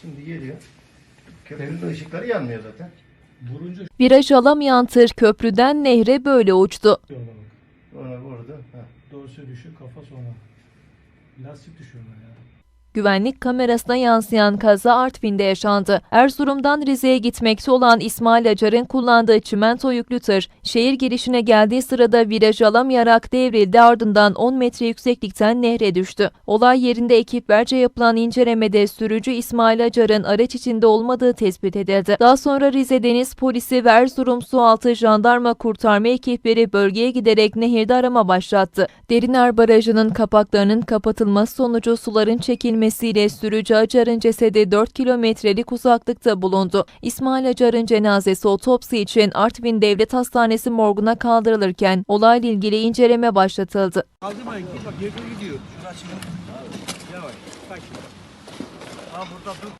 Şimdi geliyor. Köprünün ışıkları yanmıyor zaten. Vurunca Viraj alamayan tır köprüden nehre böyle uçtu. şuyorlar bak. Ona vurdu. Ha. Dorse düşüyor kafa sonra. Lastik düşüyorlar ya. Güvenlik kamerasına yansıyan kaza Artvin'de yaşandı. Erzurum'dan Rize'ye gitmekte olan İsmail Acar'ın kullandığı çimento yüklü tır, şehir girişine geldiği sırada viraj alamayarak devrildi ardından 10 metre yükseklikten nehre düştü. Olay yerinde ekiplerce yapılan incelemede sürücü İsmail Acar'ın araç içinde olmadığı tespit edildi. Daha sonra Rize Deniz Polisi ve Erzurum Sualtı Jandarma Kurtarma ekipleri bölgeye giderek nehirde arama başlattı. Deriner Barajı'nın kapaklarının kapatılması sonucu suların çekilmesiyle sürücü Acar'ın cesedi 4 kilometrelik uzaklıkta bulundu. İsmail Acar'ın cenazesi otopsi için Artvin Devlet Hastanesi morguna kaldırılırken olayla ilgili inceleme başlatıldı. Kaldırmayın bak gidiyor. Şurası. Yavaş. Bak. Ha burada dur.